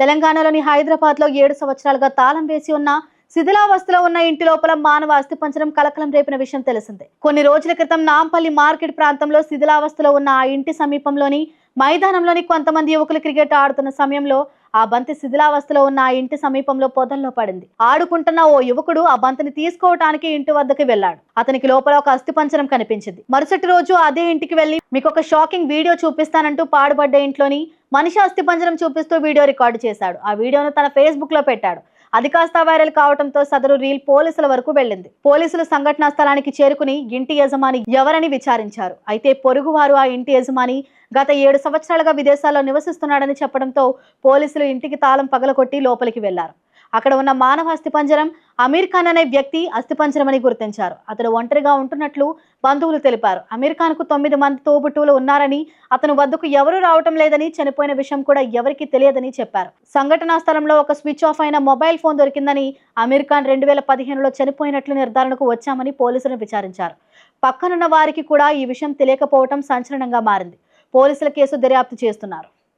తెలంగాణలోని హైదరాబాద్లో ఏడు సంవత్సరాలుగా తాళం వేసి ఉన్న శిథిలావస్థలో ఉన్న ఇంటి లోపల మానవ అస్థిపంజరం కలకలం రేపిన విషయం తెలిసిందే. కొన్ని రోజుల క్రితం నాంపల్లి మార్కెట్ ప్రాంతంలో శిథిలావస్థలో ఉన్న ఆ ఇంటి సమీపంలోని మైదానంలోని కొంతమంది యువకులు క్రికెట్ ఆడుతున్న సమయంలో ఆ బంతి శిథిలావస్థలో ఉన్న ఆ ఇంటి సమీపంలో పొదల్లో పడింది. ఆడుకుంటున్న ఓ యువకుడు ఆ బంతిని తీసుకోవటానికి ఇంటి వద్దకు వెళ్ళాడు. అతనికి లోపల ఒక అస్థిపంజరం కనిపించింది. మరుసటి రోజు అదే ఇంటికి వెళ్ళి మీకు ఒక షాకింగ్ వీడియో చూపిస్తానంటూ పాడుబడ్డ ఇంట్లోని మనిషి అస్థిపంజరం చూపిస్తూ వీడియో రికార్డు చేశాడు. ఆ వీడియోను తన ఫేస్బుక్లో పెట్టాడు. అది కాస్త వైరల్ కావడంతో సదరు రీల్ పోలీసుల వరకు వెళ్ళింది. పోలీసులు సంఘటనా స్థలానికి చేరుకుని ఇంటి యజమాని ఎవరని విచారించారు. అయితే పొరుగువారు ఆ ఇంటి యజమాని గత ఏడు సంవత్సరాలుగా విదేశాల్లో నివసిస్తున్నాడని చెప్పడంతో పోలీసులు ఇంటికి తాళం పగలగొట్టి లోపలికి వెళ్ళారు. అక్కడ ఉన్న మానవ అస్థిపంజరం అమీర్ ఖాన్ అనే వ్యక్తి అస్థిపంజరమని గుర్తించారు. అతడు ఒంటరిగా ఉంటున్నట్లు బంధువులు తెలిపారు. అమీర్ ఖాన్కు తొమ్మిది మంది తోబుట్టువులు ఉన్నారని అతను వద్దకు ఎవరూ రావటం లేదని చనిపోయిన విషయం కూడా ఎవరికి తెలియదని చెప్పారు. సంఘటనా స్థలంలో ఒక స్విచ్ ఆఫ్ అయిన మొబైల్ ఫోన్ దొరికిందని అమీర్ ఖాన్ రెండు వేల పదిహేనులో చనిపోయినట్లు నిర్ధారణకు వచ్చామని పోలీసులు విచారించారు. పక్కనున్న వారికి కూడా ఈ విషయం తెలియకపోవటం సంచలనంగా మారింది. పోలీసుల కేసు దర్యాప్తు చేస్తున్నారు.